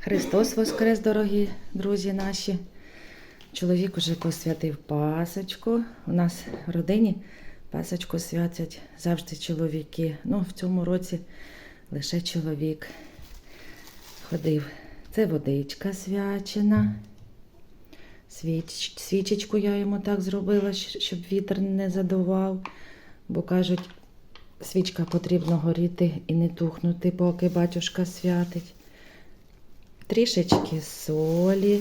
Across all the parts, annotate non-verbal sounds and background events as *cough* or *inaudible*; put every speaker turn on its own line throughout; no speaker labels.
Христос Воскрес, дорогі друзі наші. Чоловік уже посвятив пасочку. У нас в родині пасочку святять завжди чоловіки. Ну, в цьому році лише чоловік ходив. Це водичка свячена. Свіч, свічечку я йому так зробила, щоб вітер не задував. Бо кажуть, свічка потрібно горіти і не тухнути, поки батюшка святить. Трішечки солі,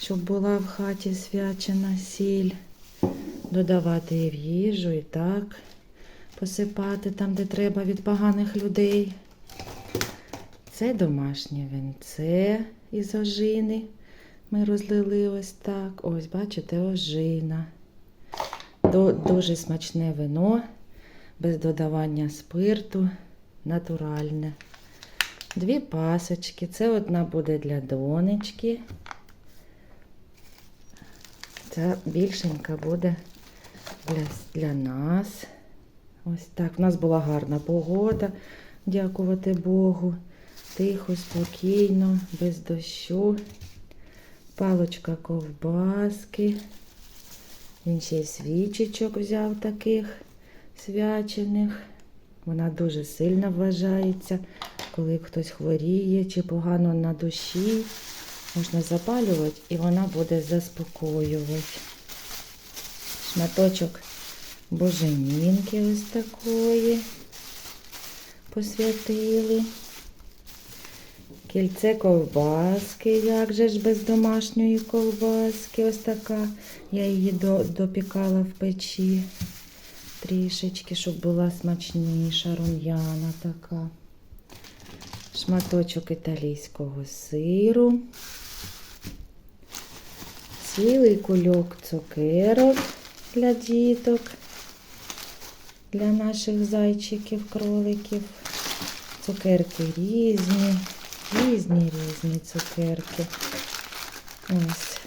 щоб була в хаті свячена сіль. Додавати і в їжу, і так посипати там, де треба від поганих людей. Це домашнє венце із ожини. Ми розлили ось так. Ось, бачите, ожина. Дуже смачне вино, без додавання спирту, натуральне. Дві пасочки. Це одна буде для донечки. Ця більшенька буде для, для нас. Ось так. У нас була гарна погода, дякувати Богу. Тихо, спокійно, без дощу. Палочка ковбаски. Він ще й свічечок взяв таких свячених. Вона дуже сильно вважається, коли хтось хворіє чи погано на душі. Можна запалювати і вона буде заспокоювати. Шматочок боженінки ось такої посвятили. Кільце ковбаски, як же ж без домашньої ковбаски, ось така. Я її до, допікала в печі трішечки, щоб була смачніша, рум'яна така. Шматочок італійського сиру. Цілий кульок цукерок для діток, для наших зайчиків, кроликів. Цукерки різні, різні різні цукерки. Ось.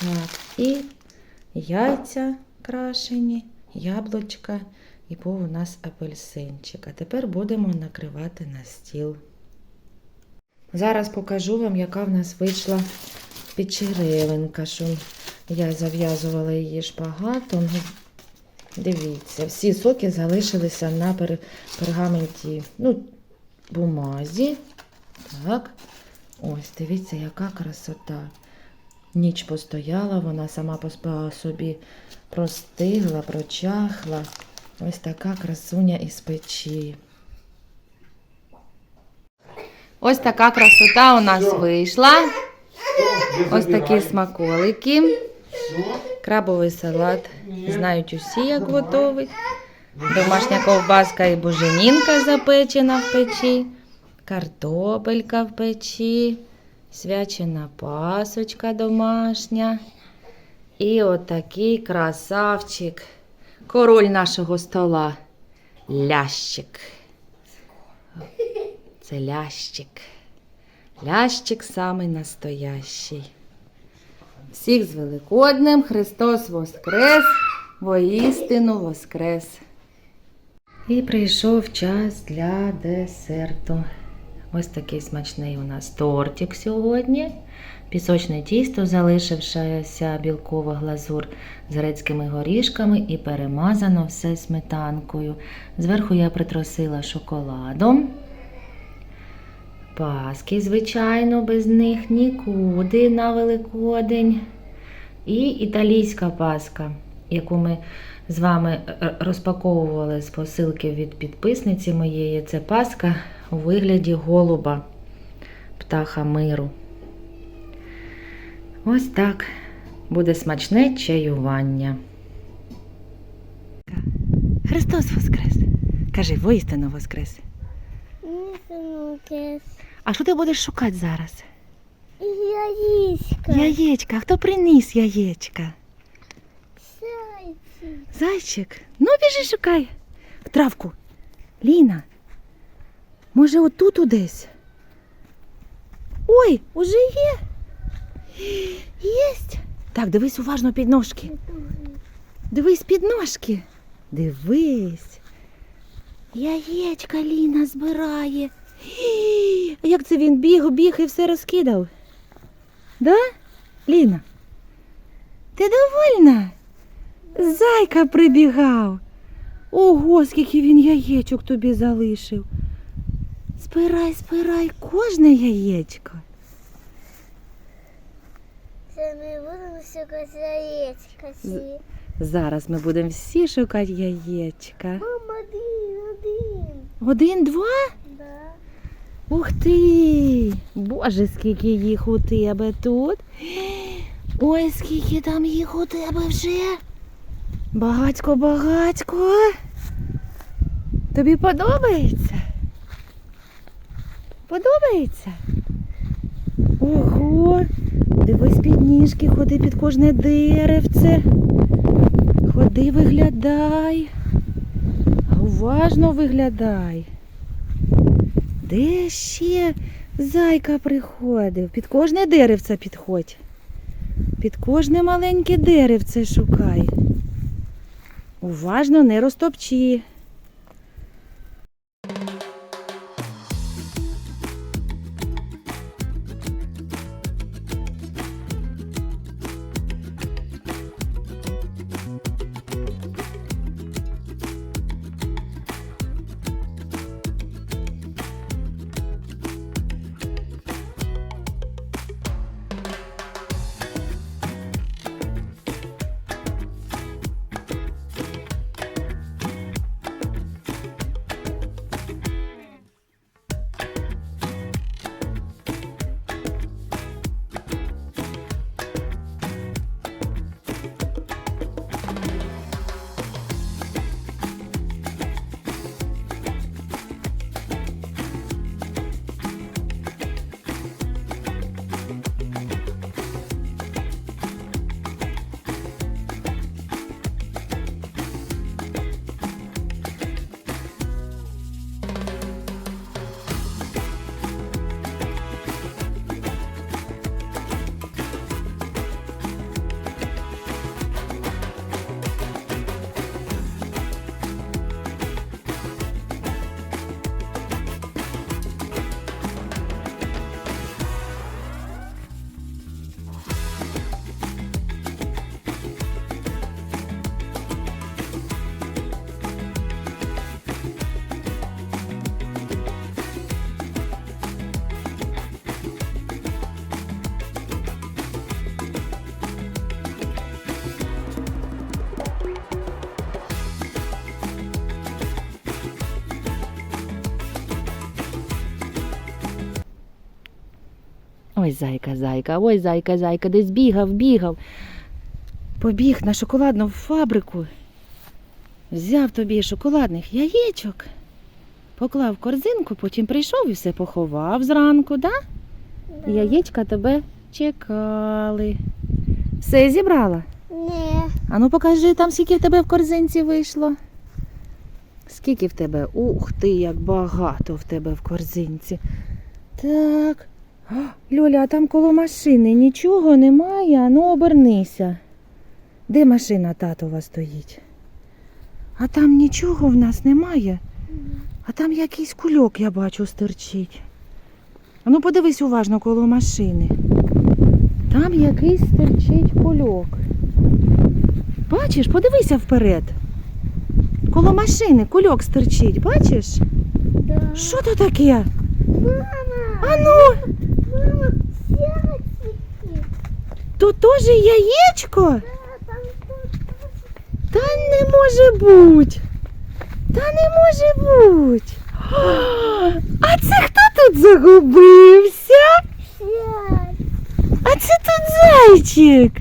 Так, і яйця крашені, яблучка і був у нас апельсинчик. А тепер будемо накривати на стіл. Зараз покажу вам, яка в нас вийшла печеревинка, що я зав'язувала її шпагатом. Дивіться, всі соки залишилися на пер- пергаменті, ну, бумазі. Так. Ось, дивіться, яка красота. Ніч постояла, вона сама по собі простигла, прочахла. Ось така красуня із печі. Ось така красота у нас вийшла. Ось такі смаколики. Крабовий салат. Знають усі, як готовить. Домашня ковбаска і буженінка запечена в печі. Картопелька в печі. Свячена пасочка домашня. І отакий красавчик. Король нашого стола. Лящик. Це лящик. Лящик самий настоящий. Всіх з Великоднем Христос Воскрес, воістину Воскрес. І прийшов час для десерту. Ось такий смачний у нас тортик сьогодні. Пісочне тісто, залишившася білкова глазур з грецькими горішками і перемазано все сметанкою. Зверху я притросила шоколадом. Паски, звичайно, без них нікуди на Великодень. І італійська паска, яку ми з вами е, розпаковували з посилки від підписниці моєї. Це паска у вигляді голуба, птаха миру. Ось так буде смачне чаювання. Христос Воскрес! Кажи, воістину Воскрес!
Несунукес.
А що ти будеш шукати зараз? Яєчка. А хто приніс яєчка?
Зайчик.
Зайчик. Ну, біжи шукай. В травку. Ліна. Може, отут десь? Ой, уже є. Єсть. Так, дивись уважно під ножки. Дивись під ножки. Дивись. Яєчка Ліна збирає. А як це він біг, біг і все розкидав? Да? Ліна? Ти довольна? Зайка прибігав. Ого, скільки він яєчок тобі залишив. Спирай, спирай кожне яєчко.
Це ми будемо шукати яєчка всі.
Зараз ми будемо всі шукати яєчка.
Мама, один, один.
Один, два?
Да.
Ух ти! Боже, скільки їх у тебе тут. Ой, скільки там їх у тебе вже. Багатько, багатько. Тобі подобається? Подобається? Ого! Дивись під ніжки, ходи під кожне деревце. Ходи, виглядай. Уважно виглядай. Де ще зайка приходив? Під кожне деревце підходь. Під кожне маленьке деревце шукай. Уважно не розтопчи. Ой, зайка, зайка, ой, зайка, зайка, десь бігав, бігав. Побіг на шоколадну фабрику. Взяв тобі шоколадних яєчок, поклав в корзинку, потім прийшов і все поховав зранку, да?
Да.
Яєчка тебе чекали. Все зібрала?
Ні.
А ну покажи там, скільки в тебе в корзинці вийшло. Скільки в тебе? Ух ти, як багато в тебе в корзинці. Так. Льоля, а там коло машини нічого немає, ну обернися. Де машина татова стоїть? А там нічого в нас немає. А там якийсь кульок, я бачу, стирчить. А ну подивись уважно коло машини. Там якийсь стирчить кульок. Бачиш, подивися вперед. Коло машини кульок стирчить, бачиш?
Да.
Що то таке?
Мама,
А ну,
мама, сядьте.
Тут теж яєчко? Та не може бути. Та не може бути. А це хто тут загубився? А це тут зайчик.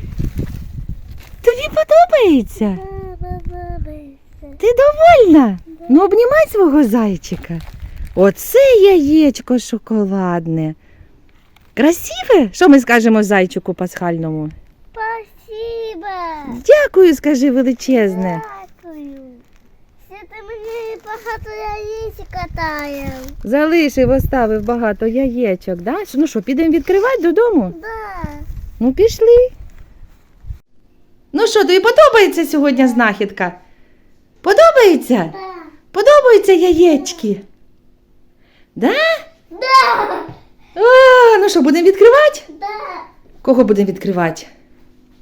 Тобі подобається? Ти довольна? Ну обнімай свого зайчика. Оце яєчко шоколадне. Красиве? Що ми скажемо зайчику пасхальному?
Спасибо.
Дякую, скажи величезне.
Дякую. Це ти мені багато яєць катаєш.
Залишив, оставив багато яєчок, да? Ну що, підемо відкривати додому?
Да.
Ну, пішли. Ну що, тобі подобається сьогодні знахідка? Подобається?
Да.
Подобаються яєчки? Да?
Да!
А, ну що, будемо відкривати?
Да!
Кого будемо відкривати?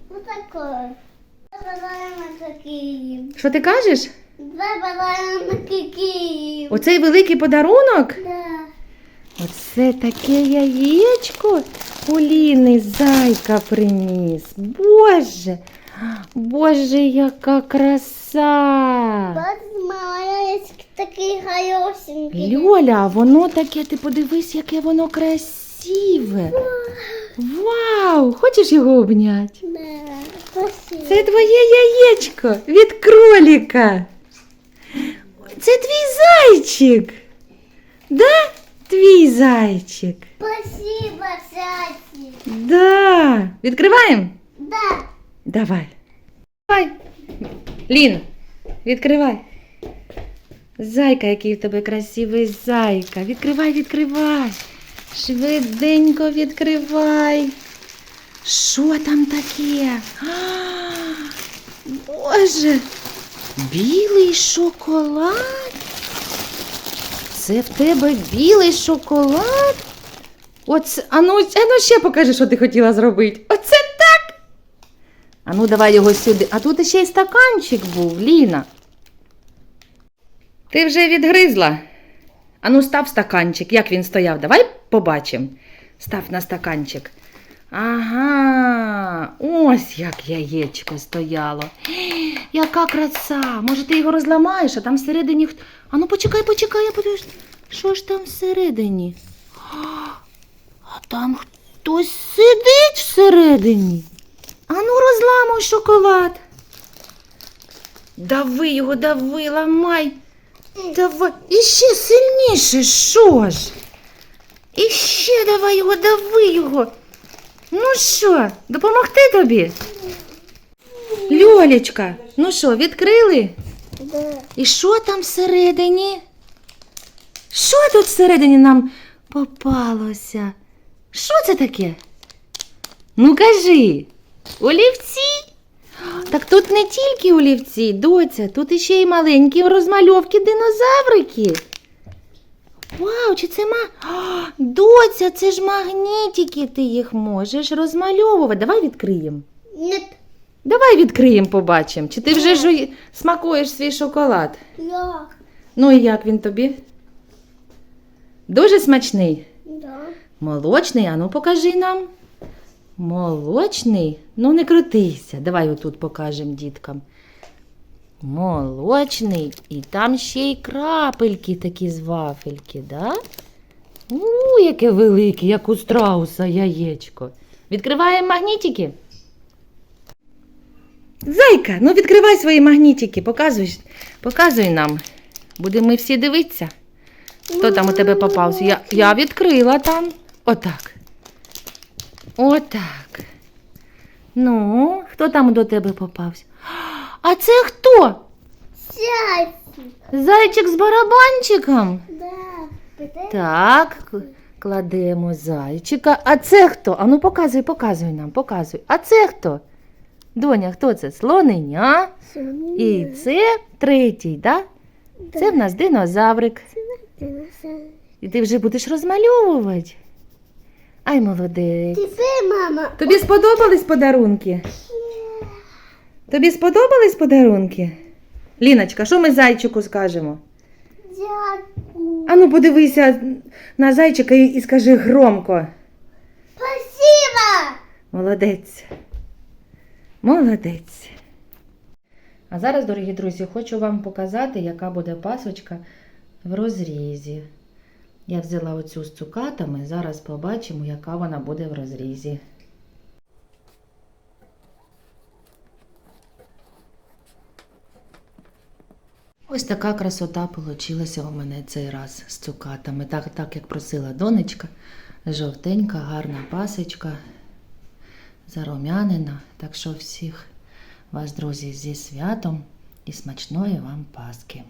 Вот такое. Такие.
Що ти кажеш?
Два бабаем такие.
Оцей великий подарунок?
Да.
Оце таке яєчко у зайка приніс. Боже, Боже, яка краса!
Вот моя есть такие хорошенькие.
Льоля, воно таке, ти подивись, яке воно красиве. Вау! Хочеш його обняти?
Да.
Це твоє яєчко від кроліка. Це твій зайчик. Да? Твій зайчик.
Спасибо, Сяси.
Да. Відкриваємо?
Да.
Давай. Давай. Лін, відкривай. Зайка, який в тебе красивий зайка. Відкривай, відкривай. Швиденько відкривай. Що там таке? А, Боже. Білий шоколад. Це в тебе білий шоколад? Оце, а ну, ну ще покажи, що ти хотіла зробити. Оце так. А ну давай його сюди. А тут ще й стаканчик був, Ліна. Ти вже відгризла. А ну став стаканчик. Як він стояв? Давай побачимо. Став на стаканчик. Ага, ось як яєчко стояло. *gasps* Яка краса! Може, ти його розламаєш, а там всередині. хт- А ну почекай, почекай, я подивлюсь. Що ж там всередині? *gasps* А там хтось сидить всередині. А ну розламуй шоколад. Дави його, дави, ламай. Давай. І ще сильніше, що ж? І ще давай його, дави його. Ну що, допомогти тобі? Льолечка, ну що, відкрили?
Да.
І що там всередині? Що тут всередині нам попалося? Що це таке? Ну кажи, олівці? Так тут не тільки олівці, доця, тут іще й маленькі розмальовки динозаврики. Вау, чи це ма. А, доця, це ж магнітики, ти їх можеш розмальовувати. Давай відкриємо.
Нет.
Давай відкриємо, побачимо. Чи ти вже жуй... смакуєш свій шоколад?
Я.
Ну і як він тобі? Дуже смачний.
Да.
Молочний, а ну покажи нам. Молочний. Ну не крутися. Давай отут покажемо діткам. Молочний. І там ще й крапельки такі з вафельки, да? У, яке велике, як у страуса яєчко. Відкриваємо магнітики. Зайка, ну відкривай свої магнітики, показуй, показуй нам. Будемо ми всі дивитися. Хто там у тебе попався? Я, я відкрила там. Отак. Отак. Ну, хто там до тебе попався? А це хто?
Сяси.
Зайчик з барабанчиком.
Да.
Так, кладемо зайчика. А це хто? А ну показуй, показуй нам, показуй. А це хто? Доня, хто це? Слоненя. І це третій, да? Це в нас динозаврик. І ти вже будеш розмальовувати. Ай, молодець.
Теперь, мама.
Тобі сподобались подарунки? Тобі сподобались подарунки? Ліночка, що ми зайчику скажемо?
Дякую.
Ану, подивися на зайчика і, і скажи громко.
Спасибо.
Молодець. Молодець. А зараз, дорогі друзі, хочу вам показати, яка буде пасочка в розрізі. Я взяла оцю з цукатами, зараз побачимо, яка вона буде в розрізі. Ось така красота получилася у мене цей раз з цукатами. Так, так як просила донечка, жовтенька, гарна пасочка, зарум'янена. Так що всіх вас, друзі, зі святом і смачної вам паски.